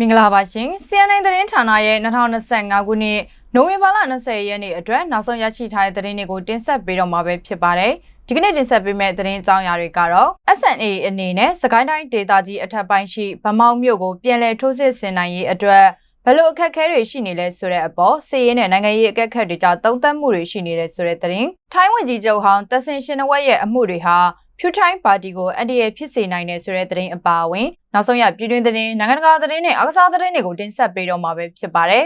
မင်္ဂလာပါရှင် CNN သတင်းဌာနရဲ့2025ခုနှစ်နိုဝင်ဘာလ20ရက်နေ့အတွက်နောက်ဆုံးရရှိထားတဲ့သတင်းတွေကိုတင်ဆက်ပေးတော့မှာပဲဖြစ်ပါတယ်ဒီကနေ့တင်ဆက်ပေးမယ့်သတင်းအကြောင်းအရာတွေကတော့ SNA အနေနဲ့စကိုင်းတိုင်းဒေသကြီးအထက်ပိုင်းရှိဗမောက်မြို့ကိုပြန်လည်ထိုးစစ်ဆင်နိုင်ရေးအတွက်ဘယ်လိုအခက်အခဲတွေရှိနေလဲဆိုတဲ့အပေါ်စီးရဲနဲ့နိုင်ငံရေးအကက်ခတ်တွေကြောင့်တုံ့တက်မှုတွေရှိနေတဲ့ဆိုတဲ့သတင်းထိုင်းဝန်ကြီးချုပ်ဟောင်းတဆင်ရှင်နဝက်ရဲ့အမှုတွေဟာ ဖြူထိုင်းပါတီကိုအန်ဒီရဲ့ဖြစ်စေနိုင်တဲ့ဆိုတဲ့သတင်းအပါအဝင်နောက်ဆုံးရပြည်တွင်းသတင်းနိုင်ငံတကာသတင်းနဲ့အကစားသတင်းတွေကိုတင်ဆက်ပေးတော့မှာပဲဖြစ်ပါတယ်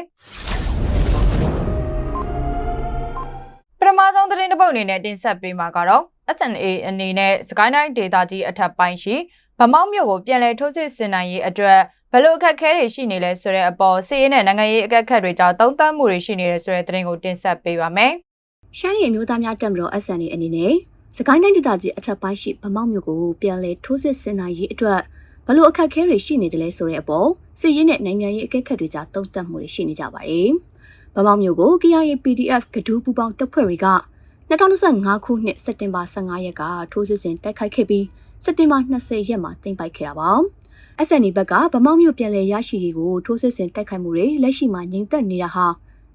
ပထမဆုံးသတင်းတစ်ပုဒ်အနေနဲ့တင်ဆက်ပေးမှာကတော့ SNA အနေနဲ့စကိုင်းတိုင်းဒေသကြီးအထက်ပိုင်းရှိဗမောက်မြို့ကိုပြန်လည်ထိုးစစ်ဆင်နိုင်ရေးအတွက်ဘယ်လိုအခက်အခဲတွေရှိနေလဲဆိုတဲ့အပေါ်စီးရဲနဲ့နိုင်ငံရေးအကက်ခတ်တွေကြောင့်တုံ့တက်မှုတွေရှိနေတယ်ဆိုတဲ့သတင်းကိုတင်ဆက်ပေးပါမယ်ရှမ်းပြည်အမျိုးသားများတပ်မတော် SNA အနေနဲ့ စကိုင်းတိုင်းဒေသကြီးအထက်ပိုင်းရှိဗမောက်မြို့ကိုပြန်လည်ထိုးစစ်ဆင်နိုင်ရေးအတွက်ဘလို့အခက်အခဲတွေရှိနေတယ်လဲဆိုတဲ့အပေါ်စစ်ရေးနဲ့နိုင်ငံရေးအကဲခတ်တွေကြားတုံ့တက်မှုတွေရှိနေကြပါတယ်။ဗမောက်မြို့ကို KIA PDF ကဒူးပူပေါင်းတပ်ဖွဲ့တွေက2025ခုနှစ်စက်တင်ဘာ15ရက်ကထိုးစစ်ဆင်တိုက်ခိုက်ခဲ့ပြီးစက်တင်ဘာ20ရက်မှာတင်ပိုက်ခဲ့တာပါ။ SNA ဘက်ကဗမောက်မြို့ပြန်လည်ရရှိရေးကိုထိုးစစ်ဆင်တိုက်ခိုက်မှုတွေလက်ရှိမှာငြိမ်သက်နေတာဟာ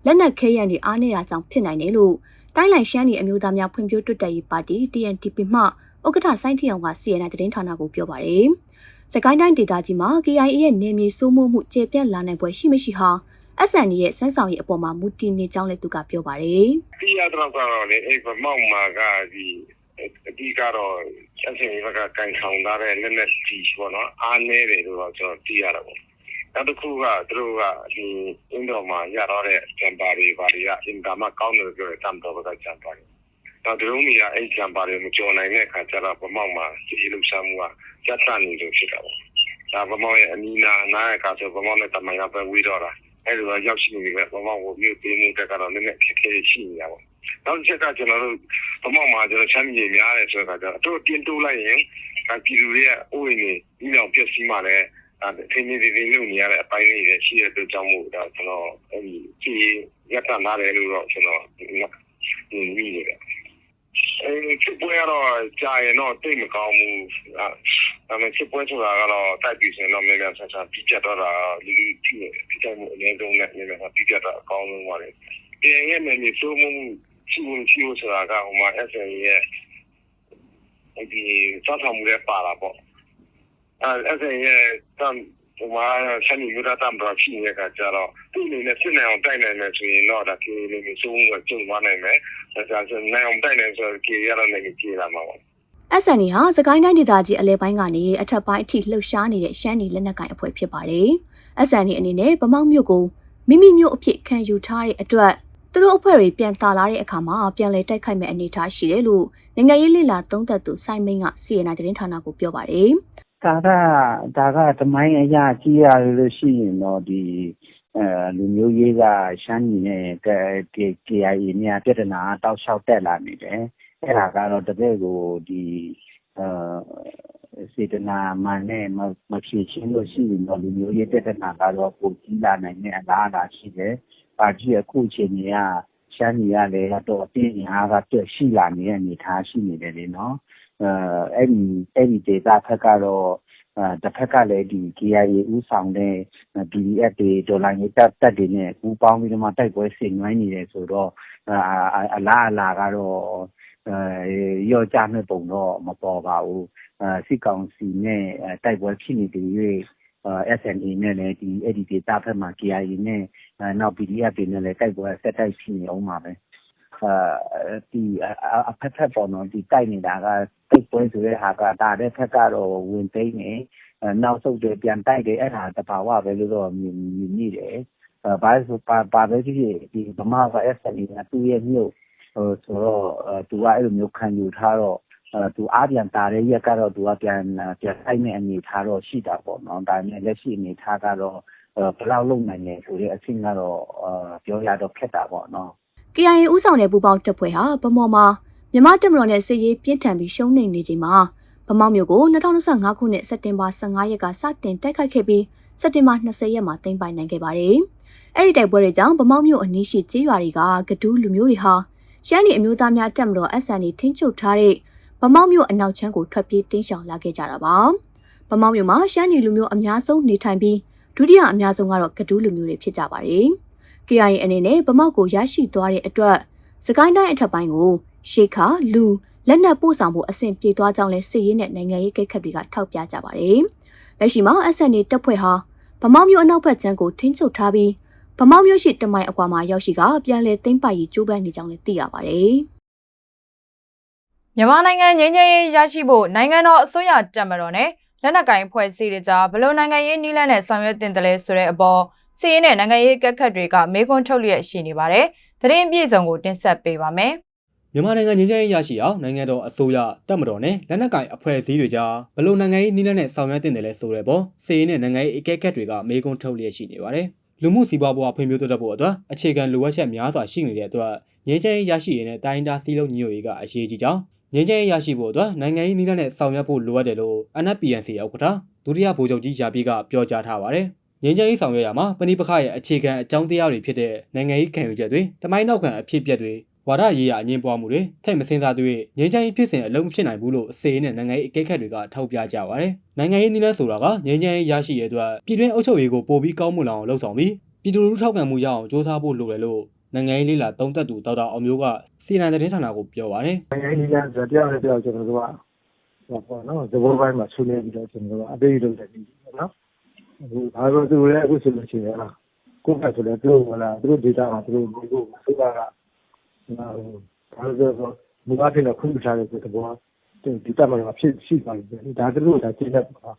လက်နက်ခဲယမ်းတွေအားနေတာကြောင့်ဖြစ်နိုင်တယ်လို့ တိုင်းလိုင်ရှမ်းပြည်အမျိုးသားများဖွံ့ဖြိုးတိုးတက်ရေးပါတီ TNTP မှဥက္ကဋ္ဌစိုင်းထီအောင်က CNN သတင်းဌာနကိုပြောပါတယ်။စကိုင်းတိုင်းဒေသကြီးမှာ KIA ရဲ့နေမြေစိုးမိုးမှုကျေပြန့်လာနိုင်ပွဲရှိမရှိဟာ SND ရဲ့ဆွမ်းဆောင်ရည်အပေါ်မှာမူတည်နေကြောင်းလည်းသူကပြောပါတယ်။သိရတော့ကတော့လေအဲ့ဗမောက်မှာကဒီအဒီကတော့ဆက်စင်ဘက်ကကန်ဆောင်ထားတဲ့လက်လက်ကြီးပေါ့နော်အားနေတယ်လို့တော့ကျွန်တော်သိရတော့ပေါ့ နောက်တစ်ခုကသူတို့ကဒီအင်းတော်မှာရတော့တဲ့ဂျမ်ပါတွေဘာတွေကအင်တာမကောင်းတယ်ပြောတယ်တမ်တော်ဘက်ကဂျမ်ပါတွေတော့ဒီလိုမျိုးကအဲ့ဂျမ်ပါတွေမကြော်နိုင်တဲ့အခါကျတော့ဗမောက်မှာစီလှုပ်ရှားမှုကကြက်တန်နေလို့ဖြစ်တာပေါ့ဒါဗမောက်ရဲ့အနီးနာနားရဲ့ကဆိုဗမောက်နဲ့တမန်ကပဲဝေးတော့တာအဲ့လိုရောက်ရှိနေပြီဗမောက်ကိုမြို့သေးမှုတက်ကတော့နည်းနည်းခက်ခဲရှိနေတာပေါ့နောက်တစ်ချက်ကကျွန်တော်တို့ဗမောက်မှာကျွန်တော်ချမ်းမြေများတယ်ဆိုတော့အတော့တင်းတိုးလိုက်ရင်ပြည်သူတွေရဲ့အိုးအိမ်တွေဒီလောက်ပြည့်စည်မှလည်း အထင်းကြီးတွေလုပ်နေရတဲ့အပိုင်းတွေရှိတဲ့အတွက်ကြောင့်မို့ဒါကျွန်တော်အဲ့ဒီကြည်ရတာနားတယ်လို့တော့ကျွန်တော်ဒီမိနေတယ်အဲချစ်ပွဲကတော့ကြာရင်တော့တိတ်မကောင်းဘူးအဲဒါပေမဲ့ချစ်ပွဲဆိုတာကတော့တိုက်ပြီးဆိုရင်တော့မြန်မြန်ဆန်ဆန်ပြီးပြတ်တော့တာလူလူကြည့်နေပြီးတိုင်းမှုအရင်ဆုံးနဲ့မြန်မြန်ဆန်ပြီးပြတ်တာအကောင်းဆုံးပါလေပြန်ရဲ့မြန်မြန်စိုးမှုရှိမှုရှိမှုဆိုတာကဟိုမှာ SN ရဲ့ဒီစောင့်ဆောင်မှုလည်းပါတာပေါ့ အဲ SN ရဲ့တမ်ဟိုမှာဆန်ယူရတာတမ်တော့ရှိနေတဲ့ကကြတော့ဒီအနေနဲ့စစ်နိုင်အောင်တိုက်နိုင်မယ်ဆိုရင်တော့ဒါကေလေးမျိုးစိုးမှုကကျုံသွားနိုင်မယ်ဒါဆိုနိုင်အောင်တိုက်နိုင်ဆိုကေရတော့လည်းကြည့်လာမှာပေါ့ SNA ဟာစကိုင်းတိုင်းဒေသကြီးအလဲပိုင်းကနေအထက်ပိုင်းအထိလှုပ်ရှားနေတဲ့ရှမ်းပြည်လက်နက်ကိုင်အဖွဲ့ဖြစ်ပါတယ်။ SNA အနေနဲ့ဗမောက်မြို့ကိုမိမိမြို့အဖြစ်ခံယူထားတဲ့အတွက်သူတို့အဖွဲ့တွေပြန်တာလာတဲ့အခါမှာပြန်လည်တိုက်ခိုက်မဲ့အနေအထားရှိတယ်လို့နိုင်ငံရေးလှစ်လာသုံးသပ်သူစိုင်းမင်းက CNN သတင်းဌာနကိုပြောပါတယ်။ ဒါကဒါကတမိုင်းအရာကြီးရလို့ရှိရင်တော့ဒီအဲလူမျိုးရေးကရှမ်းပြည်နဲ့ KIA နဲ့ပြဿနာတောက်လျှောက်တက်လာနေတယ်အဲ့ဒါကတော့တကယ်ကိုဒီအဲစေတနာမှန်နဲ့မဖြေရှင်းလို့ရှိရင်တော့လူမျိုးရေးပြဿနာကတော့ပိုကြီးလာနိုင်တဲ့အလားအလာရှိတယ်ပါတီအခုအချိန်ကြီးကရှမ်းပြည်ကလည်းတော့အတင်းအားကတွက်ရှိလာနေတဲ့အနေအထားရှိနေတယ်လေနော် အဲအဲ့ဒီအဲ့ဒီဒေတာဖက်ကတော့အဲတစ်ဖက်ကလည်းဒီ KIA ဥဆောင်တဲ့ PDF တွေဒေါ်လာရေးတပ်တပ်တွေနဲ့ ပူးပေါင်းပြီးတော့မှ တိုက်ပွဲဆင်နွှဲနေတယ်ဆိုတော့ အလားအလာကတော့အဲရော့ကြမဲ့ပုံတော့ မပေါ်ပါဘူးအဲစစ်ကောင်စီနဲ့ တိုက်ပွဲဖြစ်နေတယ်၍ SNA နဲ့လည်းဒီအဲ့ဒီဒေတာဖက်မှာ KIA နဲ့ နောက် PDF တွေနဲ့လည်း တိုက်ပွဲဆက်တိုက်ဖြစ်နေအောင်ပါပဲအဲ ဒီအဖက်ဖက်ပေါ်တော့ဒီတိုက်နေတာကတိုက်ပွဲဆိုတဲ့ဟာကဒါတဲ့ဖက်ကတော့ဝင်သိမ်းနေနောက်ဆုတ်တယ်ပြန်တိုက်တယ်အဲ့ဒါတဘာဝပဲလို့တော့မြင်မြင်မိတယ်ဘာလို့ဆိုပါပါပဲဖြစ်ဖြစ်ဒီဗမာက SNA ကသူ့ရဲ့မြို့ဟိုဆိုတော့သူကအဲ့လိုမျိုးခံယူထားတော့သူအားပြန်တာတဲ့ရက်ကတော့သူကပြန်ပြန်ဆိုင်တဲ့အနေထားတော့ရှိတာပေါ့နော်ဒါပေမဲ့လက်ရှိအနေထားကတော့ဘယ်လောက်လုံနိုင်လဲဆိုတဲ့အဆင့်ကတော့ပြောရတော့ခက်တာပေါ့နော် KIA ဥဆောင်တဲ့ပူပေါင်းတပ်ဖွဲ့ဟာဗမော်မှာမြမတက်မတော်နဲ့စစ်ရေးပြင်းထန်ပြီးရှုံးနိမ့်နေချိန်မှာဗမောက်မြို့ကို2025ခုနှစ်စက်တင်ဘာ15ရက်ကစတင်တိုက်ခိုက်ခဲ့ပြီးစက်တင်ဘာ20ရက်မှာသိမ်းပိုင်နိုင်ခဲ့ပါတယ်။အဲ့ဒီတိုက်ပွဲတွေကြောင့်ဗမောက်မြို့အနီးရှိကျေးရွာတွေကကဒူးလူမျိုးတွေဟာရှမ်းပြည်အမျိုးသားများတက်မတော် SND ထိန်းချုပ်ထားတဲ့ဗမောက်မြို့အနောက်ချမ်းကိုထွက်ပြေးတင်းရှောင်လာခဲ့ကြတာပါ။ဗမောက်မြို့မှာရှမ်းပြည်လူမျိုးအများဆုံးနေထိုင်ပြီးဒုတိယအများဆုံးကတော့ကဒူးလူမျိုးတွေဖြစ်ကြပါတယ်။ KIA အနေနဲ့ဗမောက်ကိုရရှိသွားတဲ့အတွက်စကိုင်းတိုင်းအထက်ပိုင်းကိုရှေခါလူလက်နက်ပို့ဆောင်ဖို့အဆင့်ပြေသွားကြောင်းလဲစစ်ရေးနဲ့နိုင်ငံရေးကိတ်ခတ်တွေကထောက်ပြကြပါတယ်။လက်ရှိမှာ SNA တပ်ဖွဲ့ဟာဗမောက်မျိုးအနောက်ဘက်ခြမ်းကိုထိန်းချုပ်ထားပြီးဗမောက်မျိုးရှိတမိုင်အကွာမှာရောက်ရှိကပြန်လည်သိမ်းပိုက်ရေးကြိုးပမ်းနေကြောင်းလည်းသိရပါတယ်။မြန်မာနိုင်ငံငြိမ်းချမ်းရေးရရှိဖို့နိုင်ငံတော်အစိုးရတက်မတော်နဲ့လက်နက်ကိုင်အဖွဲ့အစည်းတွေကြားဘယ်လိုနိုင်ငံရေးနည်းလမ်းနဲ့ဆောင်ရွက်တင်တယ်လဲဆိုတဲ့အပေါ် စီးရင်နဲ့နိုင်ငံရေးကက်ခတ်တွေကမေးခွန်းထုတ်လျက်ရှိနေပါတယ်။သတင်းပြည့်စုံကိုတင်ဆက်ပေးပါမယ်။မြန်မာနိုင်ငံငြိမ်းချမ်းရေးရရှိအောင်နိုင်ငံတော်အစိုးရတပ်မတော်နဲ့လက်နက်ကိုင်အဖွဲ့အစည်းတွေကြားဘလို့နိုင်ငံရေးနည်းလမ်းနဲ့ဆောင်ရွက်တင်တယ်လဲဆိုတဲ့ပေါ်စီရင်နဲ့နိုင်ငံရေးအကဲခတ်တွေကမေးခွန်းထုတ်လျက်ရှိနေပါတယ်။လူမှုစီးပွားဘဝဖွံ့ဖြိုးတိုးတက်ဖို့အတွက်အခြေခံလိုအပ်ချက်များစွာရှိနေတဲ့အတွက်ငြိမ်းချမ်းရေးရရှိရေးနဲ့တိုင်းဒေသစည်းလုံးညီညွတ်ရေးကအရေးကြီးကြောင်းငြိမ်းချမ်းရေးရရှိဖို့အတွက်နိုင်ငံရေးနည်းလမ်းနဲ့ဆောင်ရွက်ဖို့လိုအပ်တယ်လို့ NPNC ဥက္ကဋ္ဌဒုတိယဗိုလ်ချုပ်ကြီးရာပြည့်ကပြောကြားထားပါတယ်။ ငြိမ်းချမ်းရေးဆောင်ရွက်ရမှာပဏိပခရဲ့အခြေခံအကြောင်းတရားတွေဖြစ်တဲ့နိုင်ငံရေးခံယူချက်တွေတမိုင်းနောက်ခံအဖြစ်အပျက်တွေဝါဒရေးရာအငင်းပွားမှုတွေထိတ်မစင်စားတွေငြိမ်းချမ်းရေးဖြစ်စဉ်အလုံးမဖြစ်နိုင်ဘူးလို့အစေနဲ့နိုင်ငံရေးအကဲခတ်တွေကထောက်ပြကြပါတယ်။နိုင်ငံရေးနည်းလမ်းဆိုတာကငြိမ်းချမ်းရေးရရှိရတဲ့အတွက်ပြည်တွင်းအုပ်ချုပ်ရေးကိုပိုပြီးကောင်းမွန်လာအောင်လှုံ့ဆော်ပြီးပြည်သူလူထုထောက်ခံမှုရအောင်စ조사ဖို့လိုတယ်လို့နိုင်ငံရေးလေးလာသုံးသက်သူဒေါက်တာအောင်မျိုးကစီနန်သတင်းဌာနကိုပြောပါတယ်နိုင်ငံရေးလမ်းဆိုတရားနဲ့တရားကျွန်တော်တို့ကဟောပေါ့နော်သဘောပိုင်းမှာဆွေးနွေးပြီးတော့ကျွန်တော်တို့အသေးလုပ်တယ်ပြီးပေါ့နော်အခု ဘာလို့သူလည်းအခုဆိုလို့ရှိရင်ဟာကိုယ်ကဆိုလည်း သူတို့ဟလာသူတို့ဒေတာမှာ သူတို့ဒီကိုစိုးတာကဘာလို့ဆိုတော့မူအပ်တဲ့ခွင့်ပြုထားတဲ့သဘော ဒီတက်မှာဖြစ်ရှိပါလိမ့်မယ်ဒါသူတို့ဒါကျင်းတဲ့ပါ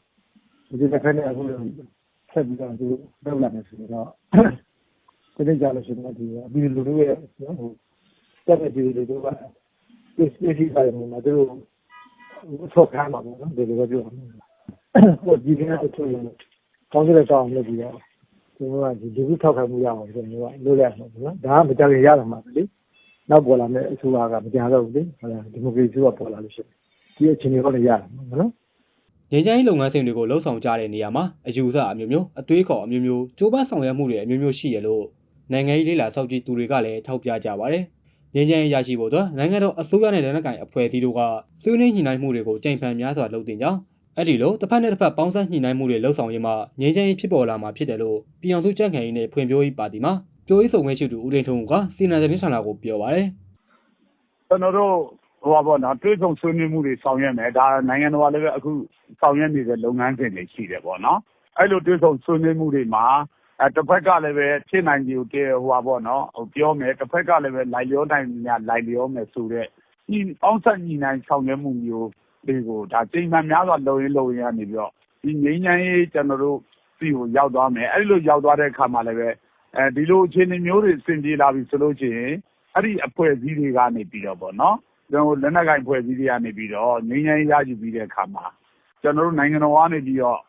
ဒီတစ်ခါနဲ့ အခုဆက်ပြီးတော့သူတို့လောက်လာမယ်ဆိုတော့ဒီနေ့ကြာလို့ရှိရင်ဒီအပြီးလူတွေရဲ့ဟိုတက်တဲ့ဒီလူတွေကဒီစီစီပိုင်းမှာ သူတို့ဆောက်ထားမှာပေါ့နော် ဒီလိုပဲ ပြောရမယ်။ဟိုဒီကအထူး ကောင်းတဲ့ကြောင်းလုပ်ပြီးတော့ဒီကဒီဒီထောက်ခံမှုရအောင်ဆိုတော့လုပ်ရမှာပေါ့နော်။ဒါကမကြခင်ရတာမှာလေ။နောက်ပေါ်လာမယ့်အစိုးရကမကြတော့ဘူးလေ။ဟုတ်လားဒီမိုကရေစီကပေါ်လာလို့ရှိရင်ဒီအချိန်တွေတော့ရတာပေါ့နော်။ငြိမ်းချမ်းရေးလုပ်ငန်းစဉ်တွေကိုလှုပ်ဆောင်ကြတဲ့နေရာမှာအယူဆအမျိုးမျိုးအတွေးခေါ်အမျိုးမျိုးကြိုးပမ်းဆောင်ရွက်မှုတွေအမျိုးမျိုးရှိရလို့နိုင်ငံရေးလေးလာစောင့်ကြည့်သူတွေကလည်းထောက်ပြကြပါတယ်။ငြိမ်းချမ်းရေးရရှိဖို့အတွက်နိုင်ငံတော်အစိုးရနဲ့လက်နက်ကိုင်အဖွဲ့အစည်းတို့ကဆွေးနွေးညှိနှိုင်းမှုတွေကိုကြိမ်ဖန်များစွာလုပ်တင်ကြောင်း အဲ့ဒီလိုတစ်ဖက်နဲ့တစ်ဖက်ပေါင်းစပ်ညှိနှိုင်းမှုတွေလှုပ်ဆောင်ရင်းမှငြိမ်းချမ်းရေးဖြစ်ပေါ်လာမှာဖြစ်တယ်လို့ပြည်အောင်စုကြံ့ခိုင်ရေးနဲ့ဖွံ့ဖြိုးရေးပါတီမှပြောရေးဆိုခွင့်ရှိသူဦးတင်ထုံးကစီနန်သတင်းဌာနကိုပြောပါတယ်ကျွန်တော်တို့ဟိုပါပေါ့နော်တွေးဆုံဆွေးနွေးမှုတွေဆောင်ရွက်မယ်ဒါနိုင်ငံတော်ကလည်းပဲအခုဆောင်ရွက်နေတဲ့လုပ်ငန်းစဉ်တွေရှိတယ်ပေါ့နော်အဲ့လိုတွေးဆုံဆွေးနွေးမှုတွေမှာအဲတစ်ဖက်ကလည်းပဲဖြစ်နိုင်ကြတဲ့ဟိုပါပေါ့နော်ဟိုပြောမယ်တစ်ဖက်ကလည်းပဲလိုက်လျောနိုင်များလိုက်လျောမယ်ဆိုတော့ညီပေါင်းဆက်ညီနိုင်ဆောင်ရွက်မှုမျိုး တွေကို ဒါချိန်မှန်များစွာ လုံရင်းလုံရင်းကနေပြီးတော့ ဒီငိမ့်ချမ်းရေး ကျွန်တော်တို့စီကို ရောက်သွားမယ် အဲ့လို ရောက်သွားတဲ့အခါမှာလည်းပဲအဲဒီလိုအခြေအနေမျိုးတွေ အဆင်ပြေလာပြီဆိုလို့ရှိရင် အဲ့ဒီအဖွဲ့အစည်းတွေကနေပြီးတော့ပေါ့နော်ကျွန်တော်လက်နက်ကိုင်ဖွဲ့စည်းတွေကနေပြီးတော့ ငြိမ်းချမ်းရေးရယူပြီးတဲ့အခါမှာ ကျွန်တော်တို့နိုင်ငံတော်ကနေပြီးတော့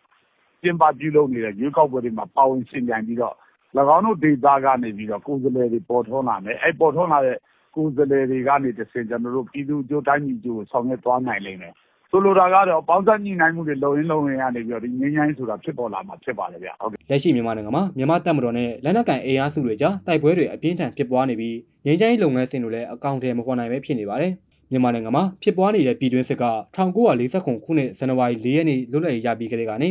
ကျင်းပပြုလုပ်နေတဲ့ ရွေးကောက်ပွဲတွေမှာ ပါဝင်ရှင်ပြိုင်ပြီးတော့၎င်းတို့ဒေသကနေပြီးတော့ ကိုယ်စားလှယ်တွေ ပေါ်ထွန်းလာမယ် အဲပေါ်ထွန်းလာတဲ့ ကိုယ်စားလှယ်တွေကနေတဆင့် ကျွန်တော်တို့ ပြည်သူ့အကျိုး တိုင်းပြည်အကျိုးကို ဆောင်ရွက်သွားနိုင်လိမ့်မယ် ဆိုလိုတာကတော့ပေါင်းစပ်ညှိနှိုင်းမှုတွေလုံရင်းလုံရင်းကနေပြီးတော့ဒီငြိမ်းချမ်းရေးဆိုတာဖြစ်ပေါ်လာမှာဖြစ်ပါတယ်ဗျဟုတ်ကဲ့လက်ရှိမြန်မာနိုင်ငံမှာမြန်မာတပ်မတော်နဲ့လက်နက်ကိုင်အင်အားစုတွေကြားတိုက်ပွဲတွေအပြင်းထန်ဖြစ်ပွားနေပြီးငြိမ်းချမ်းရေးလုပ်ငန်းစဉ်တွေလည်းအကောင့်ထဲမပေါ်နိုင်ပဲဖြစ်နေပါတယ်မြန်မာနိုင်ငံမှာဖြစ်ပွားနေတဲ့ပြည်တွင်းစစ်က1949ခုနှစ်ဇန်နဝါရီ4ရက်နေ့လွတ်လပ်ရေးရပြီးကတည်းကနေ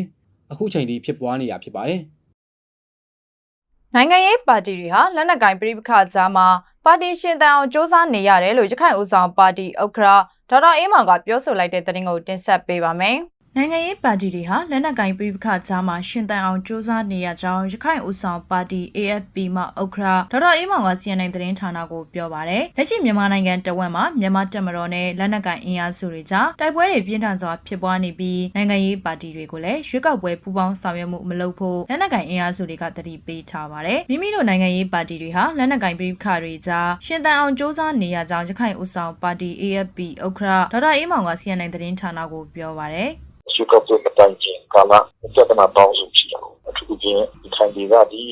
အခုချိန်ထိဖြစ်ပွားနေတာဖြစ်ပါတယ် နိုင်ငံရေးပါတီတွေဟာလက်နက်ကိုင်ပြည်ပခါကြားမှာပါတီရှင်တန်အောင်စ조사နေရတယ်လို့ရခိုင်ဦးဆောင်ပါတီဥက္ကဋ္ဌဒေါက်တာအေးမောင်ကပြောဆိုလိုက်တဲ့သတင်းကိုတင်ဆက်ပေးပါမယ်။ နိုင်ငံရေးပါတီတွေဟာလက်နက်ကိုင်ပြည်ပခါကြားမှာရှင်တန်အောင်စ조사နေရကြောင်းရခိုင်ဦးဆောင်ပါတီ AFP မှဥက္ကဋ္ဌဒေါက်တာအေးမောင်က CNN သတင်းဌာနကိုပြောပါတယ်။လက်ရှိမြန်မာနိုင်ငံတဝက်မှာမြန်မာတပ်မတော်နဲ့လက်နက်ကိုင်အင်အားစုတွေကြားတိုက်ပွဲတွေပြင်းထန်စွာဖြစ်ပွားနေပြီးနိုင်ငံရေးပါတီတွေကိုလည်းရွေးကောက်ပွဲပူးပေါင်းဆောင်ရွက်မှုမလုပ်ဖို့လက်နက်ကိုင်အင်အားစုတွေကတတိပေးထားပါတယ်။မိမိတို့နိုင်ငံရေးပါတီတွေဟာလက်နက်ကိုင်ပြည်ပခါတွေကြားရှင်တန်အောင်စ조사နေရကြောင်းရခိုင်ဦးဆောင်ပါတီ AFP ဥက္ကဋ္ဌဒေါက်တာအေးမောင်က CNN သတင်းဌာနကိုပြောပါတယ်။ ရွှေကောက်ပွဲမတိုင်ခင်ကာလပြဿနာပေါင်းစုံရှိတယ်အထူးသဖြင့်ဒီခိုင်ဒေသဒီ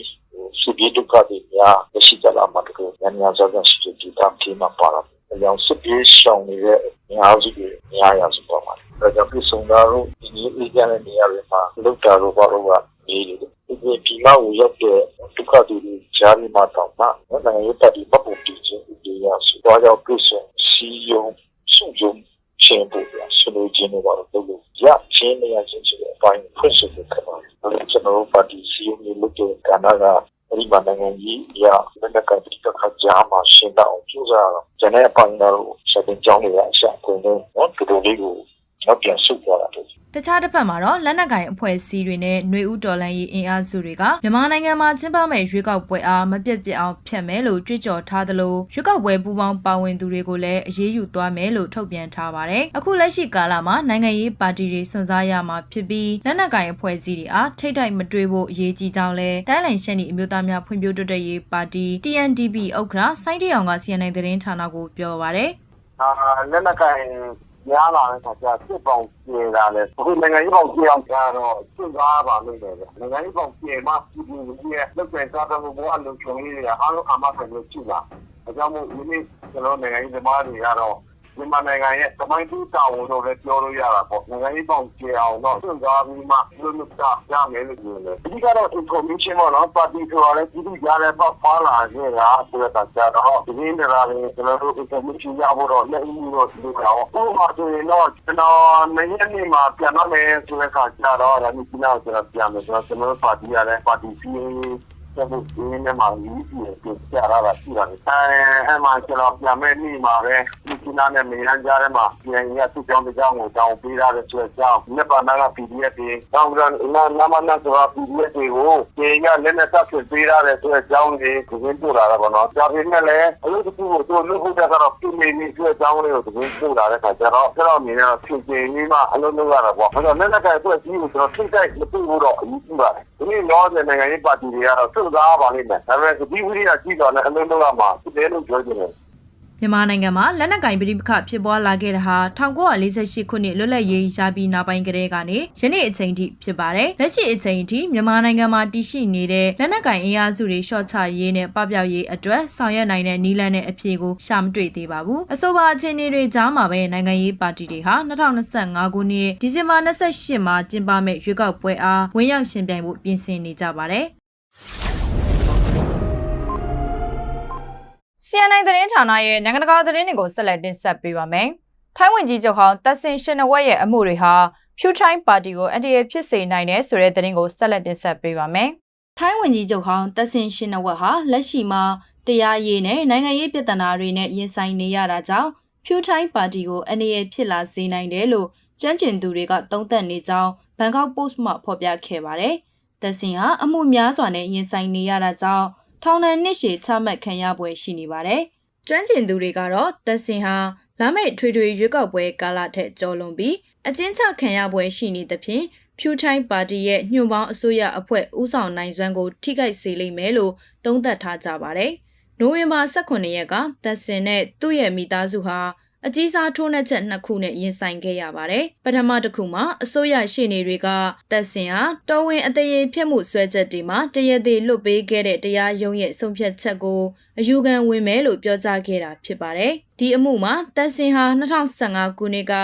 စုပြေဒုက္ခတွေများရှိကြလာမှာတကယ်ညညာစောစောရှိတဲ့ဒီတမ်းဒီမှာပါတော့အကြောင်းစုပြေရှောင်နေတဲ့များစုတွေများရစုပါမှာဒါကြောင့်ပြည်စုံသားတို့ဒီနေ့အေးကြတဲ့နေရာတွေမှာလောက်တာတော့ဘာလို့ကနေတယ်ဒီပြည်မကိုရောက်တဲ့ဒုက္ခတွေကြားမှာတော့မှနိုင်ငံရေးပါတီပတ်ပုံတည်ခြင်းဒီရဆိုတော့ကြောင့်ပြည်စုံစီယုံစုယုံချင်းပို့ပြဆွေးနွေးခြင်းတွေပါတော့လုပ်လို့ ရချင်းနေရချင်းဆိုတဲ့အပိုင်းဖွင့်ဆိုဖို့ခက်ပါတယ်။အဲဒါကျွန်တော်တို့ပါတီစီယုံဏကအဲဒီမှာနိုင်ငံကြီးအရာလက်နက်ကတိကခါကြားမှာရှင်းတော့ကြိုးစားတော့ကျွန်တော်အပိုင်းတော့ဆက်တင်ကြောင်းတွေအရှာအကုန်လုံးနော်ဒီလိုလေးကိုကျွန်တော်ပြန်ဆုတ်သွားတာလို့ တခြားတစ်ဖက်မှာတော့လက်နက်ကင်အဖွဲ့အစည်းတွေနဲ့ຫນွေဦးတော်လန်ရေးအင်အားစုတွေကမြန်မာနိုင်ငံမှာကျင်းပမဲ့ရွေးကောက်ပွဲအားမပြတ်ပြတ်အောင်ဖျက်မယ်လို့ကြွေးကြော်ထားသလိုရွေးကောက်ပွဲပူးပေါင်းပါဝင်သူတွေကိုလည်းအရေးယူသွားမယ်လို့ထုတ်ပြန်ထားပါတယ်။အခုလက်ရှိကာလမှာနိုင်ငံရေးပါတီတွေစွန့်စားရမှာဖြစ်ပြီးလက်နက်ကင်အဖွဲ့အစည်းတွေအားထိတ်ထိုက်မတွေးဖို့အရေးကြီးကြောင်းလဲတိုင်းလိုင်ရှန်နီအမျိုးသားများဖွံ့ဖြိုးတိုးတက်ရေးပါတီ TNDP ဥက္ကဋ္ဌစိုင်းတီအောင်က CNN သတင်းဌာနကိုပြောပါတယ်။အာလက်နက်ကင် များလာတဲ့ခါကျစစ်ပေါင်းပြေလာတယ်အခုနိုင်ငံရေးပေါင်းပြေအောင်ကြတော့စစ်သားပါလို့တယ်နိုင်ငံရေးပေါင်းပြေမှပြည်သူတွေရဲ့လက်ကျန်စားတဲ့ဘဝလုံခြုံရေးတွေအားလုံးအမှန်တကယ်ကြည့်လာအကြောင်းမို့ဒီနေ့ကျွန်တော်နိုင်ငံရေးသမားတွေကတော့ မြန်မာနိုင်ငံရဲ့သမိုင်းတူတာဝန်လို့လည်းပြောလို့ရတာပေါ့နိုင်ငံရေးပေါင်းကျေအောင်တော့စွန့်စားပြီးမှလွတ်လွတ်ကရမယ်လို့ပြောတယ်ဒီကတော့ information ပေါ့နော်ပါတီဆိုတာလည်းပြည်သူကြားလည်းပေါ့ပါလာခဲ့တာဆိုတော့ကြတော့ဒီနေ့တရားတွေကျွန်တော်တို့ information ရဖို့တော့လက်ဦးတော့ဒီလိုတော့ဥပမာဆိုရင်တော့ကျွန်တော်နိုင်ငံနေမှာပြန်တော့မယ်ဆိုတဲ့အခါကျတော့ဒါမျိုးကျွန်တော်ကျွန်တော်ပြန်မယ်ကျွန်တော်ကျွန်တော်ပါတီရလည်းပါတီစီ ကျွန်တော်ဒီနေ့မှာဒီပြည်ပြရတာရှိတယ်အဲအဲ့မှာကျွန်တော်ပြန်မဲ့နေ့မှာပဲဒီကနာနဲ့မြန်ကြားထဲမှာပြန်ရသူ့ကြောင့်ကြောင့်ကိုတောင်းပေးရတယ်ဆိုတော့ကြောင့်မြတ်ပါနာက PDF တွေတောင်းကြနာနာမနာဆိုတာ PDF တွေကိုကျေရလည်းနဲ့တက်ဖြစ်ပေးရတယ်ဆိုတော့ကြောင်းတွေကိုသင်ပို့လာတာပေါ့နော်ဒါပေမဲ့လည်းအလုပ်တစ်ခုကိုသူလုပ်ဖို့တက်တော့ပြင်နေနေဆိုတော့ကြောင်းတွေကိုသင်ပို့လာတဲ့ခါကျတော့ကျွန်တော်မြင်ရတော့ဖြစ်ပြင်းပြီးမှအလုပ်လုပ်ရတာပေါ့အဲ့တော့လက်နက်ကအတွက်ကြီးကိုကျွန်တော်ထိတ်တိုက်မသိဘူးတော့အရေးကြီးပါတယ်ဒီနေ့တော့နိုင်ငံရေးပါတီတွေကတော့စွန့်စားပါလိမ့်မယ်ဒါပေမဲ့ဒီဝိရိယကြီးတော့လည်းအလုပ်လုပ်ရမှာဖြစ်တယ်လို့ပြောချင်တယ် မြန်မာနိုင်ငံမှာလက်နက်ကင်ပဋိပက္ခဖြစ်ပွားလာခဲ့တာဟာ1948ခုနှစ်လွတ်လပ်ရေးရပြီးနောက်ပိုင်းကတည်းကနေယနေ့အချိန်ထိဖြစ်ပါတယ်။လက်ရှိအချိန်ထိမြန်မာနိုင်ငံမှာတည်ရှိနေတဲ့လက်နက်ကင်အင်အားစုတွေရှော့ချရေးနဲ့ပပျောက်ရေးအတွက်ဆောင်ရွက်နိုင်တဲ့နည်းလမ်းနဲ့အဖြေကိုရှာမတွေ့သေးပါဘူး။အဆိုပါအခြေအနေတွေကြားမှာပဲနိုင်ငံရေးပါတီတွေဟာ2025ခုနှစ်ဒီဇင်ဘာ28မှာကျင်းပမယ့်ရွေးကောက်ပွဲအားဝင်ရောက်ရှင်ပြိုင်ဖို့ပြင်ဆင်နေကြပါတယ်။ CNN သတင်းဌာနရဲ့နိုင်ငံတကာသတင်းတွေကိုဆက်လက်တင်ဆက်ပေးပါမယ်။ထိုင်းဝန်ကြီးချုပ်ဟောင်းတက်ဆင်ရှင်နဝက်ရဲ့အမှုတွေဟာဖြူထိုင်းပါတီကိုအန်တီရဖြစ်စေနိုင်တယ်ဆိုတဲ့သတင်းကိုဆက်လက်တင်ဆက်ပေးပါမယ်။ထိုင်းဝန်ကြီးချုပ်ဟောင်းတက်ဆင်ရှင်နဝက်ဟာလက်ရှိမှာတရားရေးနဲ့နိုင်ငံရေးပြည်ထနာတွေနဲ့ရင်ဆိုင်နေရတာကြောင့်ဖြူထိုင်းပါတီကိုအန်တီရဖြစ်လာစေနိုင်တယ်လို့ကြမ်းကျင်သူတွေကသုံးသပ်နေကြောင်းဘန်ကောက်ပို့စ်မှဖော်ပြခဲ့ပါတယ်။တက်ဆင်ဟာအမှုများစွာနဲ့ရင်ဆိုင်နေရတာကြောင့် ထောင်ဒဏ်နှစ်ရှည်ချမှတ်ခံရပွဲရှိနေပါတယ်။ကျွမ်းကျင်သူတွေကတော့သက်စင်ဟာလာမယ့်ထွေထွေရွေးကောက်ပွဲကာလထက်ကျော်လွန်ပြီးအကျဉ်းချခံရပွဲရှိနေသဖြင့်ဖြူထိုင်းပါတီရဲ့ညွှန်ပေါင်းအစိုးရအဖွဲ့ဦးဆောင်နိုင်စွမ်းကိုထိခိုက်စေလိမ့်မယ်လို့သုံးသပ်ထားကြပါတယ်။နိုဝင်ဘာ18ရက်ကသက်စင်နဲ့သူ့ရဲ့မိသားစုဟာ အကြီးစားထိုးနှက်ချက်နှစ်ခုနဲ့ရင်ဆိုင်ခဲ့ရပါတယ်။ပထမတစ်ခုမှာအစိုးရရှေ့နေတွေကတက်စင်ဟာတော်ဝင်အသေးရဖြစ်မှုဆွဲချက်တွေမှာတရက်သေးလွတ်ပေးခဲ့တဲ့တရားရုံးရဲ့ဆုံးဖြတ်ချက်ကိုအယူခံဝင်မယ်လို့ပြောကြားခဲ့တာဖြစ်ပါတယ်။ဒီအမှုမှာတက်စင်ဟာ2015ခုနှစ်က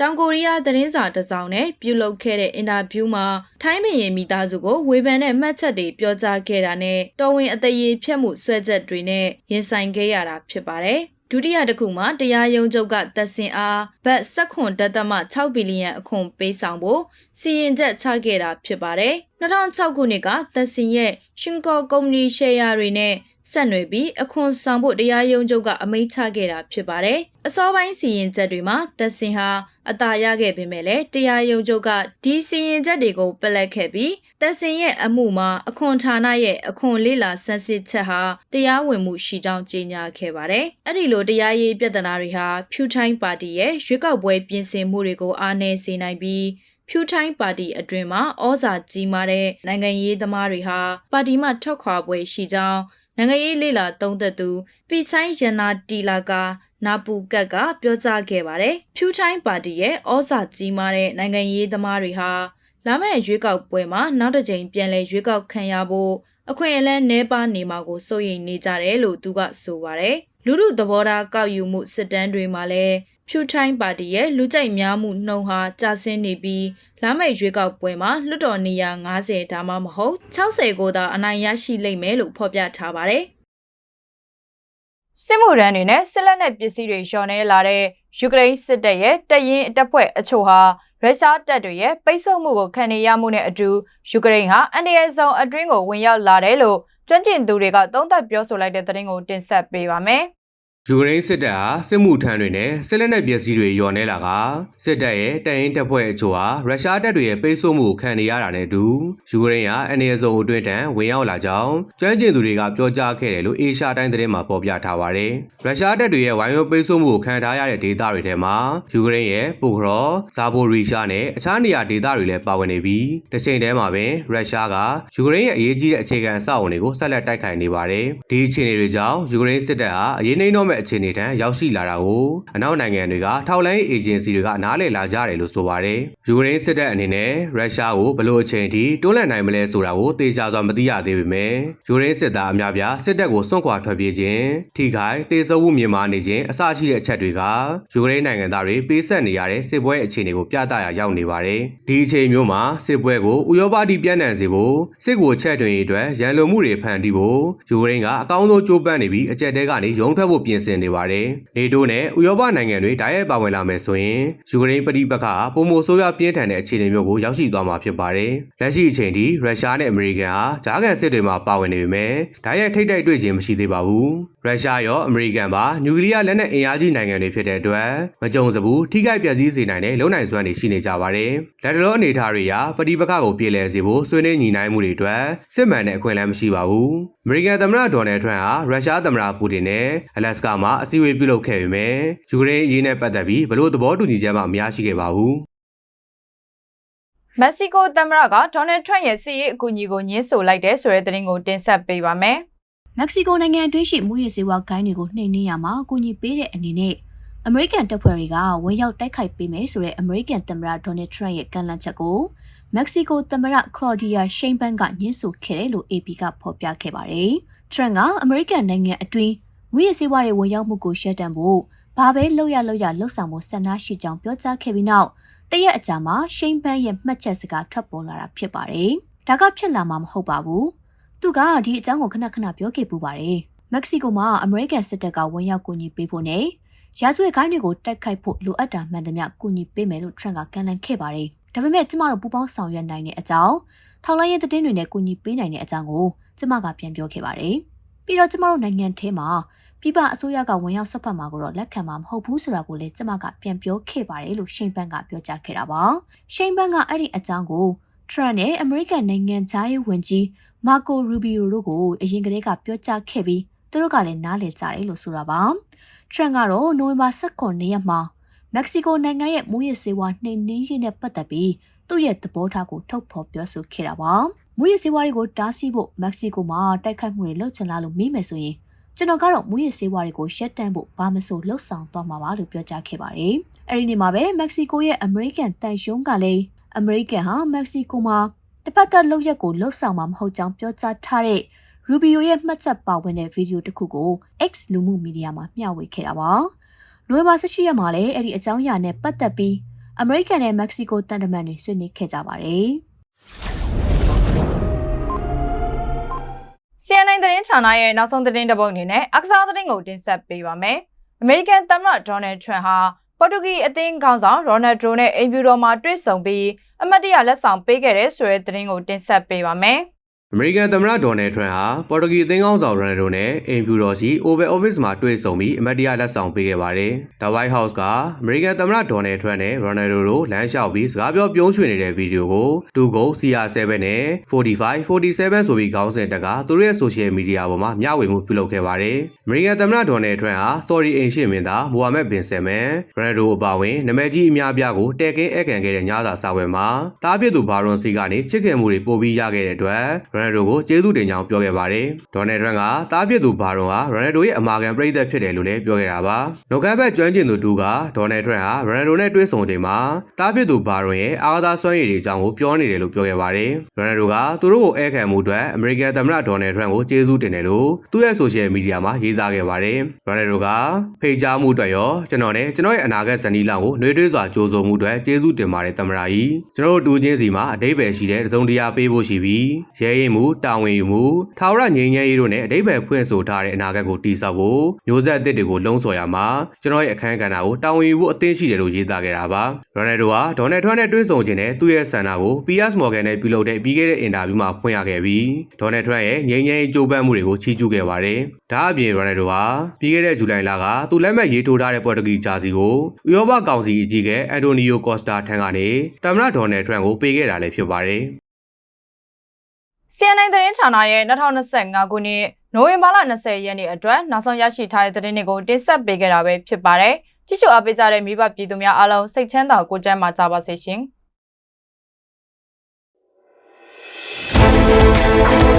တောင်ကိုရီးယားသတင်းစာတစ်စောင်နဲ့ပြုလုပ်ခဲ့တဲ့အင်တာဗျူးမှာထိုင်းမရင်မိသားစုကိုဝေဖန်တဲ့မှတ်ချက်တွေပြောကြားခဲ့တာနဲ့တော်ဝင်အသေးရဖြတ်မှုဆွဲချက်တွေနဲ့ရင်ဆိုင်ခဲ့ရတာဖြစ်ပါတယ်။ ဒုတိယတစ်ခုမှာတရားရုံးချုပ်ကသက်စင်အားဘတ်16ဒသမ6ဘီလီယံအခွန်ပေးဆောင်ဖို့စီရင်ချက်ချခဲ့တာဖြစ်ပါတယ်။2006ခုနှစ်ကသက်စင်ရဲ့ရှင်ကောကုမ္ပဏီရှယ်ယာတွေနဲ့ ဆက်နွယ်ပြီးအခွန်ဆောင်ဖို့တရားရုံးချုပ်ကအမိန့်ချခဲ့တာဖြစ်ပါတယ်။အစောပိုင်းစီရင်ချက်တွေမှာသက်စင်ဟာအသာရခဲ့ပေမဲ့လည်းတရားရုံးချုပ်ကဒီစီရင်ချက်တွေကိုပလက်ခဲ့ပြီးသက်စင်ရဲ့အမှုမှာအခွန်ဌာနရဲ့အခွန်လေးလာဆန်းစစ်ချက်ဟာတရားဝင်မှုရှိကြောင်းကြေညာခဲ့ပါတယ်။အဲ့ဒီလိုတရားရေးပြဿနာတွေဟာဖြူထိုင်းပါတီရဲ့ရွေးကောက်ပွဲပြင်ဆင်မှုတွေကိုအားနည်းစေနိုင်ပြီးဖြူထိုင်းပါတီအတွင်းမှာဩဇာကြီးမားတဲ့နိုင်ငံရေးသမားတွေဟာပါတီမှထွက်ခွာပွဲရှိကြောင်း နိုင်ငံရေးလေလာသုံးသက်သူပိချိုင်းရနာတီလာကာနာပူကတ်ကပြောကြားခဲ့ပါတယ်။ဖြူချိုင်းပါတီရဲ့ဩဇာကြီးမားတဲ့နိုင်ငံရေးသမားတွေဟာလာမယ့်ရွေးကောက်ပွဲမှာနောက်တစ်ကြိမ်ပြန်လည်ရွေးကောက်ခံရဖို့အခွင့်အလမ်းနှဲပါနေမှာကိုစိုးရိမ်နေကြတယ်လို့သူကဆိုပါတယ်။လူမှုသဘောထားကောက်ယူမှုစစ်တမ်းတွေမှာလည်း ဖြူထိုင်းပါတီရဲ့လူကြိုက်များမှုနှုန်းဟာကျဆင်းနေပြီးလာမယ့်ရွေးကောက်ပွဲမှာလွှတ်တော်နေရာ90ဒါမှမဟုတ်60ကိုသာအနိုင်ရရှိလိမ့်မယ်လို့ဖော်ပြထားပါတယ်စစ်မှုရန်တွေနဲ့စစ်လက်နက်ပစ္စည်းတွေလျှော်နေလာတဲ့ယူကရိန်းစစ်တပ်ရဲ့တပ်ရင်းအတပ်ဖွဲ့အချို့ဟာရုရှားတပ်တွေရဲ့ပိတ်ဆို့မှုကိုခံနေရမှုနဲ့အတူယူကရိန်းဟာအန်ဒီရဲဆောင်အတွင်းကိုဝင်ရောက်လာတယ်လို့ကျွမ်းကျင်သူတွေကသုံးသပ်ပြောဆိုလိုက်တဲ့သတင်းကိုတင်ဆက်ပေးပါမယ်။ ယူကရိန်းစစ်တပ်ဟာစစ်မှုထမ်းတွေနဲ့စစ်လက်နက်ပစ္စည်းတွေလျော်နေလာကစစ်တပ်ရဲ့တပ်ရင်းတပ်ဖွဲ့အချို့ဟာရုရှားတပ်တွေရဲ့ပိတ်ဆို့မှုကိုခံနေရတာနဲ့အတူယူကရိန်းဟာအနေအစုံအတွင်းတန်ဝင်ရောက်လာကြောင်းကျွမ်းကျင်သူတွေကပြောကြားခဲ့တယ်လို့အေရှာတိုင်းသတင်းမှာဖော်ပြထားပါတယ်။ရုရှားတပ်တွေရဲ့ဝိုင်းဝန်းပိတ်ဆို့မှုကိုခံထားရတဲ့ဒေသတွေထဲမှာယူကရိန်းရဲ့ပိုခရောဇာဘိုရီရှာနဲ့အခြားနေရာဒေသတွေလည်းပါဝင်နေပြီးတစ်ချိန်တည်းမှာပဲရုရှားကယူကရိန်းရဲ့အရေးကြီးတဲ့အခြေခံအဆောက်အအုံတွေကိုဆက်လက်တိုက်ခိုက်နေပါတယ်။ဒီအခြေအနေတွေကြောင့်ယူကရိန်းစစ်တပ်ဟာအရေးနှိမ့်တော့မဲ့အခြေအနေတန်းရောက်ရှိလာတာကိုအနောက်နိုင်ငံတွေကထောက်လိုင်းအေဂျင်စီတွေကနားလည်လာကြတယ်လို့ဆိုပါတယ်။ယူကရိန်းစစ်တပ်အနေနဲ့ရုရှားကိုဘလို့အချိန်ထိတွန်းလှန်နိုင်မလဲဆိုတာကိုသေချာစွာမသိရသေးပေမဲ့ယူကရိန်းစစ်သားအများပြားစစ်တပ်ကိုစွန့်ခွာထွက်ပြေးခြင်းထိခိုက်တေဆုံးမှုမြင်မာနေခြင်းအစရှိတဲ့အချက်တွေကယူကရိန်းနိုင်ငံသားတွေပေးဆက်နေရတဲ့စစ်ပွဲအခြေအနေကိုပြသရာရောက်နေပါတယ်။ဒီအချိန်မျိုးမှာစစ်ပွဲကိုဥရောပတိပြန့်နှံ့စေဖို့စစ်ကိုချက်တွင်ရေးအတွက်ရန်လိုမှုတွေဖန်တီးဖို့ယူကရိန်းကအကောင်းဆုံးကြိုးပမ်းနေပြီးအကြက်တဲကနေရုံထွက်ဖို့ပြင်ဆင်နေပါတယ်။နေတိုးနဲ့ဥရောပနိုင်ငံတွေတိုက်ရိုက်ပါဝင်လာမယ်ဆိုရင်ယူကရိန်းပဋိပက္ခပုံမိုဆိုးရွားပြင်းထန်တဲ့အခြေအနေမျိုးကိုရောက်ရှိသွားမှာဖြစ်ပါတယ်။လက်ရှိအချိန်ထိရုရှားနဲ့အမေရိကန်ဟာဂျားကန်စစ်တွေမှာပါဝင်နေပေမဲ့တိုက်ရိုက်ထိတ်တိုက်တွေ့ခြင်းမရှိသေးပါဘူး။ရုရှားရောအမေရိကန်ပါနျူကလ িয়ার လက်နက်အင်အားကြီးနိုင်ငံတွေဖြစ်တဲ့အတွက်မကြုံစဘူးထိခိုက်ပျက်စီးစေနိုင်တဲ့လုံနိုင်စွမ်းတွေရှိနေကြပါတယ်။လက်တလောအနေအထားတွေအရပဋိပက္ခကိုပြေလည်စေဖို့ဆွေးနွေးညီနိုင်မှုတွေအတွက်စစ်မှန်တဲ့အခွင့်အလမ်းမရှိပါဘူး။ အမေရိကန်သမ္မတဒေါ်နယ်ထရန့်ဟာရုရှားသမ္မတပူတင်နဲ့အလက်စကာမှာအစည်းအဝေးပြုလုပ်ခဲ့ပေမဲ့ယူကရိန်းအရေးနဲ့ပတ်သက်ပြီးဘလို့သဘောတူညီချက်မှမရရှိခဲ့ပါဘူး။မက္ကဆီကိုသမ္မတကဒေါ်နယ်ထရန့်ရဲ့စီးရေးအကူအညီကိုညှင်းဆိုလိုက်တဲ့ဆိုတဲ့သတင်းကိုတင်ဆက်ပေးပါမယ်။မက္ကဆီကိုနိုင်ငံအတွင်းရှိမူရစေဝါဂိုင်းတွေကိုနှိမ်နင်းရမှာအကူအညီပေးတဲ့အနေနဲ့အမေရိကန်တပ်ဖွဲ့တွေကဝင်ရောက်တိုက်ခိုက်ပေးမယ်ဆိုတဲ့အမေရိကန်သမ္မတဒေါ်နယ်ထရန့်ရဲ့ကန့်လန့်ချက်ကို မက္ကဆီကိုသမ္မတကလော်ဒီယာရှိန်ပန်ကညှင်းဆိုခဲ့တယ်လို့ AP ကဖော်ပြခဲ့ပါတယ်။ထရန့်ကအမေရိကန်နိုင်ငံအတွင်းမူရစေဝါတွေဝင်ရောက်မှုကိုရှက်တံဖို့ဘာပဲလောက်ရလောက်ရလှုပ်ဆောင်မှုဆန္ဒရှိကြောင်းပြောကြားခဲ့ပြီးနောက်တရက်အကြာမှာရှိန်ပန်ရဲ့မှတ်ချက်စကားထွက်ပေါ်လာတာဖြစ်ပါတယ်။ဒါကဖြစ်လာမှာမဟုတ်ပါဘူး။သူကဒီအကြောင်းကိုခဏခဏပြောခဲ့ပူပါတယ်။မက္ကဆီကိုမှာအမေရိကန်စစ်တပ်ကဝင်ရောက်ကူညီပေးဖို့နဲ့ရာဇဝတ်ခိုင်းတွေကိုတိုက်ခိုက်ဖို့လိုအပ်တာမှန်သမျှကူညီပေးမယ်လို့ထရန့်ကကန့်လန့်ခဲ့ပါတယ်။ ဒါပေမဲ့ကျမတို့ပူပေါင်းဆောင်ရွက်နိုင်တဲ့အကြောင်းထောက်လိုင်းရဲ့သတင်းတွေနဲ့ကူညီပေးနိုင်တဲ့အကြောင်းကိုကျမကပြန်ပြောခဲ့ပါတယ်။ပြီးတော့ကျမတို့နိုင်ငံထဲမှာပြည်ပအစိုးရကဝင်ရောက်ဆွတ်ဖက်မှာကိုတော့လက်ခံမှာမဟုတ်ဘူးဆိုတာကိုလည်းကျမကပြန်ပြောခဲ့ပါတယ်လို့ရှိန်ပန်ကပြောကြားခဲ့တာပါ။ရှိန်ပန်ကအဲ့ဒီအကြောင်းကိုထရန့်နဲ့အမေရိကန်နိုင်ငံသားရေးဝန်ကြီးမာကိုရူဘီယိုတို့ကိုအရင်ကတည်းကပြောကြားခဲ့ပြီးသူတို့ကလည်းနားလည်ကြတယ်လို့ဆိုတာပါ။ထရန့်ကတော့နိုဝင်ဘာ16ရက်မှာ မက္ကဆီကိုနိုင်ငံရဲ့မူရစ်စေဝါနှိမ်နင်းရေးနဲ့ပတ်သက်ပြီးသူ့ရဲ့သဘောထားကိုထုတ်ဖော်ပြောဆိုခဲ့တာပါ။မူရစ်စေဝါတွေကိုတားဆီးဖို့မက္ကဆီကိုမှာတိုက်ခိုက်မှုတွေလုပ်ချင်လာလို့မေးမယ်ဆိုရင်ကျွန်တော်ကတော့မူရစ်စေဝါတွေကိုရှက်တန့်ဖို့ဘာမဆိုလှုပ်ဆောင်သွားမှာပါလို့ပြောကြားခဲ့ပါတယ်။အဲဒီနေ့မှာပဲမက္ကဆီကိုရဲ့အမေရိကန်တန်ရှုံးကလည်းအမေရိကန်ဟာမက္ကဆီကိုမှာတပတ်သက်လောက်ရက်ကိုလှုပ်ဆောင်မှာမဟုတ်ကြောင်းပြောကြားထားတဲ့ရူဘီယိုရဲ့မှတ်ချက်ပါဝင်တဲ့ဗီဒီယိုတစ်ခုကို X လူမှုမီဒီယာမှာမျှဝေခဲ့တာပါ။ နိုဝင်ဘာ18ရက်မှာလည်းအဲ့ဒီအကြောင်းအရာနဲ့ပတ်သက်ပြီးအမေရိကန်နဲ့မက္ကဆီကိုတန်တမန်တွေဆွေးနွေးခဲ့ကြပါတယ်။ CNN သတင်းဌာနရဲ့နောက်ဆုံးသတင်းတစ်ပုဒ်အနေနဲ့အကစားသတင်းကိုတင်ဆက်ပေးပါမယ်။အမေရိကန်သမ္မတဒေါ်နယ်ထရန့်ဟာပေါ်တူဂီအသင်းခေါင်းဆောင်ရိုနယ်ဒိုနဲ့အင်ဖြူတော်မှာတွေ့ဆုံပြီးအမတ်တရလက်ဆောင်ပေးခဲ့တဲ့ဆိုတဲ့သတင်းကိုတင်ဆက်ပေးပါမယ်။ အမေရိကန်သမ္မတဒေါ်နယ်ထရန့်ဟာပေါ်တူဂီအသင်းကောင်းဆောင်ရိုနယ်ဒိုနဲ့အိမ်ဖြူတော်ရှိ Oval Office မှာတွေ့ဆုံပြီးအမတ်တရလက်ဆောင်ပေးခဲ့ပါတယ်။ The White House ကအမေရိကန်သမ္မတဒေါ်နယ်ထရန့်နဲ့ရိုနယ်ဒိုတို့လမ်းလျှောက်ပြီးစကားပြောပြုံးရွှင်နေတဲ့ဗီဒီယိုကိုတူကို CR7 နဲ့45 47ဆိုပြီးခေါင်းစဉ်တက်ကသူတို့ရဲ့ social media ပေါ်မှာမျှဝေမှုပြုလုပ်ခဲ့ပါတယ်။အမေရိကန်သမ္မတဒေါ်နယ်ထရန့်ဟာ Saudi အိမ်ရှေ့မင်းသားမိုဟာမက်ဘင်ဆယ်မန်ရိုနယ်ဒိုအပါအဝင်နာမည်ကြီးအများအပြားကိုတဲကင်းဧကန်ခဲ့တဲ့ညစာစာပွဲမှာတားပြစ်သူဘာရွန်စီကနေချစ်ခင်မှုတွေပို့ပြီးရခဲ့တဲ့အတွက်ရိုနယ်ဒိုကိုကျေးဇူးတင်ကြောင်းပြောခဲ့ပါတယ်။ဒေါ်နယ်ထရန့်ကတားပြစ်သူဘာရွန်ဟာရိုနယ်ဒိုရဲ့အမာခံပရိသတ်ဖြစ်တယ်လို့လည်းပြောခဲ့တာပါ။နိုကန်ဘက်ကျွမ်းကျင်သူတူကဒေါ်နယ်ထရန့်ဟာရိုနယ်ဒိုနဲ့တွေ့ဆုံချိန်မှာတားပြစ်သူဘာရွန်ရဲ့အားကစားစွမ်းရည်တွေအကြောင်းကိုပြောနေတယ်လို့ပြောခဲ့ပါတယ်။ရိုနယ်ဒိုကသူတို့ကိုဧကန်မှုအတွက်အမေရိကန်သမ္မတဒေါ်နယ်ထရန့်ကိုကျေးဇူးတင်တယ်လို့သူ့ရဲ့ social media မှာရေးသားခဲ့ပါတယ်။ရိုနယ်ဒိုကဖိတ်ကြားမှုအတွက်ရောကျွန်တော်နဲ့ကျွန်တော်ရဲ့အနာဂတ်ဇနီးလောင်ကိုနှွေးထွေးစွာကြိုးဆိုမှုအတွက်ကျေးဇူးတင်ပါတယ်သမ္မတကြီး။ကျွန်တော်တို့တူချင်းစီမှာအတိတ်ပဲရှိတဲ့တစုံတရာပေးဖို့ရှိပြီးရဲရင်မှုတာဝန်ယူမှုထာဝရငြိမ်းချမ်းရေးတို့နဲ့အဓိပ္ပာယ်ဖွင့်ဆိုထားတဲ့အနာဂတ်ကိုတည်ဆောက်ဖို့မျိုးဆက်အသစ်တွေကိုလှုံ့ဆော်ရမှာကျွန်တော်ရဲ့အခမ်းကဏ္ဍကိုတာဝန်ယူဖို့အသင့်ရှိတယ်လို့ရေးသားခဲ့တာပါရိုနယ်ဒိုဟာဒေါ်နယ်ထရန့်နဲ့တွေ့ဆုံခြင်းနဲ့သူ့ရဲ့ဆန္ဒကို PS Morgan နဲ့ပြုလုပ်တဲ့ပြီးခဲ့တဲ့အင်တာဗျူးမှာဖွင့်ရခဲ့ပြီးဒေါ်နယ်ထရန့်ရဲ့ငြိမ်းချမ်းရေးကြိုးပမ်းမှုတွေကိုချီးကျူးခဲ့ပါတယ်ဒါအပြင်ရိုနယ်ဒိုဟာပြီးခဲ့တဲ့ဇူလိုင်လကသူလက်မှတ်ရေးထိုးထားတဲ့ပေါ်တူဂီဂျာစီကိုဥရောပကောင်စီအကြီးအကဲအန်တိုနီယိုကော့စတာထံကနေသမ္မတဒေါ်နယ်ထရန့်ကိုပေးခဲ့တာလည်းဖြစ်ပါတယ် CNN သတင်းဌာနရဲ့2025ခုနှစ်နိုဝင်ဘာလ20ရက်နေ့အတွက်နောက်ဆုံးရရှိထားတဲ့သတင်းတွေကိုတင်ဆက်ပေးခဲ့တာပဲဖြစ်ပါတယ်။ကြည့်ရှုအားပေးကြတဲ့မိဘပြည်သူများအားလုံးစိတ်ချမ်းသာကိုယ်ကျန်းမာကြပါစေရှင်။